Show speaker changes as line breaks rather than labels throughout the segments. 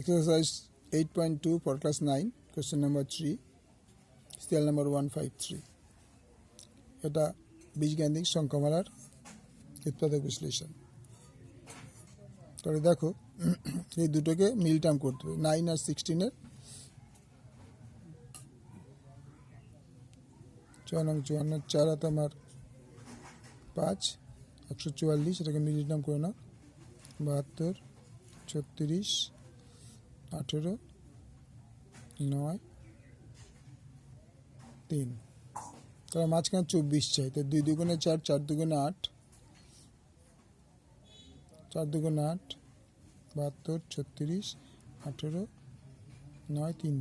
Exercise 8.2 for class 9, question number 3, serial number 153. এটা বীজগাণিতিক সংখ্যামালার উৎপাদক বিশ্লেষণ। তাহলে দেখো এই দুটোকে মিল টার্ম করতে হবে। নাইন আর সিক্সটিনের চুয়ান্ন চুয়ান্ন চার হাত আমার পাঁচ একশো চুয়াল্লিশ এটাকে মিল টার্ম করে নাও। বাহাত্তর ছত্রিশ আঠেরো, নয়, তিন। তাহলে মাঝখানে চব্বিশ চাই, তো দুই দুগুণে চার চার দুগুণে আট, চার দুগুণে আট, বাহাত্তর, ছত্রিশ, আঠেরো, নয়, তিন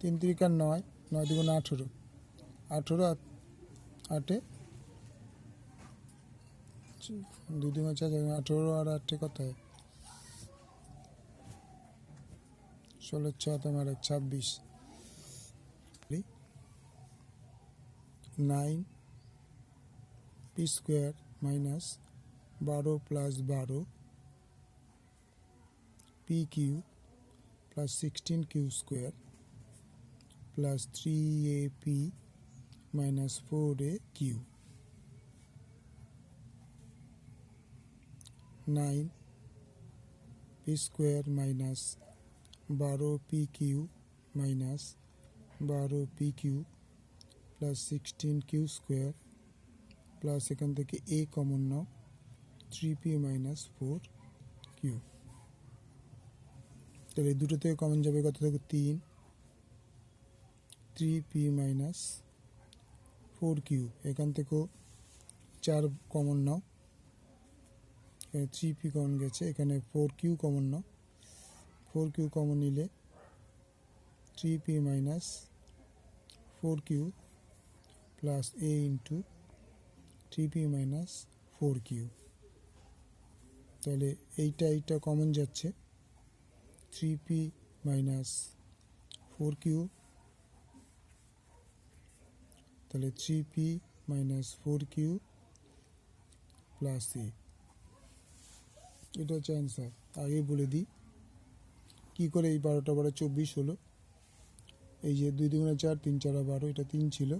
তিন তিরিকার নয় নয় দুগুণে আঠেরো। আঠেরো আটে দুই দুগুণে চার আঠেরো আর আটে কত হয়? ষোলো ছ তোমার ছাব্বিশ। নাইন পি স্কোয়ার মাইনাস বারো প্লাস বারো p q plus sixteen q square plus three a p minus four a q nine p square minus বারো পি কিউ মাইনাস বারো p q plus sixteen q square plus এখান থেকে a common now three p minus four q তাহলে দুটো থেকে common যাবে কত থেকে? তিন। Three p minus four q এখান থেকেও চার কমন নাও। থ্রি পি কমন গেছে, এখানে ফোর কিউ কমন নাও। ফোর কিউ কমন নিলে three p minus four q plus a into three p minus four q. তাহলে এইটা এইটা কমন যাচ্ছে। Three p minus four q. তাহলে three p minus four q plus a এটা হচ্ছে answer আগে বলে দিই কী করে এই বারোটা বারো চব্বিশ হলো? এই যে দুই দুগুণে চার, তিন চারা বারো, এটা তিন ছিল।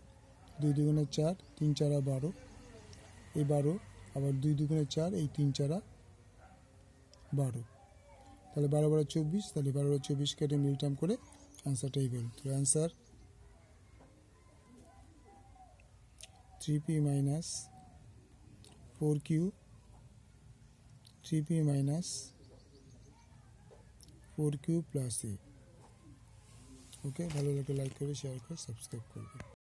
দুই দুগুণে চার, তিন চারা বারো। এই বারো, আবার দুই দুগুণে চার, এই তিন চারা বারো। তাহলে বারো বারো চব্বিশ, তাহলে বারো বারো চব্বিশ কেটে মিলটাম করে অ্যান্সারটাই বের তো answer three p minus four q three p minus four q plus a okay ভালো লাগলে লাইক করে শেয়ার করে সাবস্ক্রাইব করবে